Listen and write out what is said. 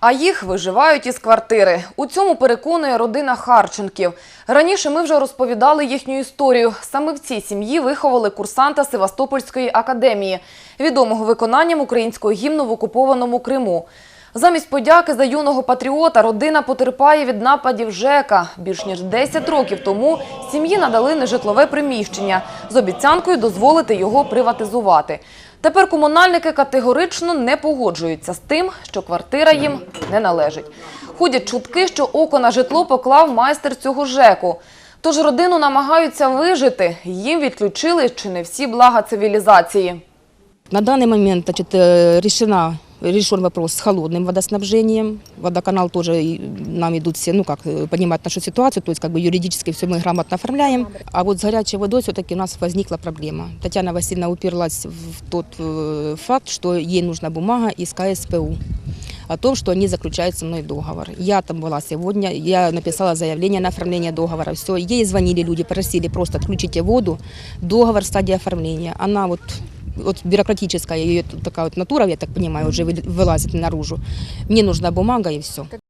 А їх виживають із квартири. У цьому переконує родина Харченків. Раніше ми вже розповідали їхню історію. Саме в цій сім'ї виховали курсанта Севастопольської академії, відомого виконанням українського гімну в окупованому Криму. Замість подяки за юного патріота родина потерпає від нападів ЖЕКа. Більш ніж 10 років тому сім'ї надали нежитлове приміщення з обіцянкою дозволити його приватизувати. Тепер комунальники категорично не погоджуються з тим, що квартира їм не належить. Ходять чутки, що око на житло поклав майстер цього ЖЕКу. Тож родину намагаються вижити. Їм відключили чи не всі блага цивілізації. На данный момент значит, э, решена, решен вопрос с холодным водоснабжением. Водоканал тоже и нам идут все, ну как, э, понимать нашу ситуацию, то есть как бы юридически все мы грамотно оформляем. А вот с горячей водой все-таки у нас возникла проблема. Татьяна Васильевна уперлась в тот э, факт, что ей нужна бумага из КСПУ о том, что они заключают со мной договор. Я там была сегодня, я написала заявление на оформление договора. Все, ей звонили люди, просили просто отключите воду, договор в стадии оформления. Она вот вот бюрократическая ее такая вот натура, я так понимаю, уже вылазит наружу. Мне нужна бумага и все.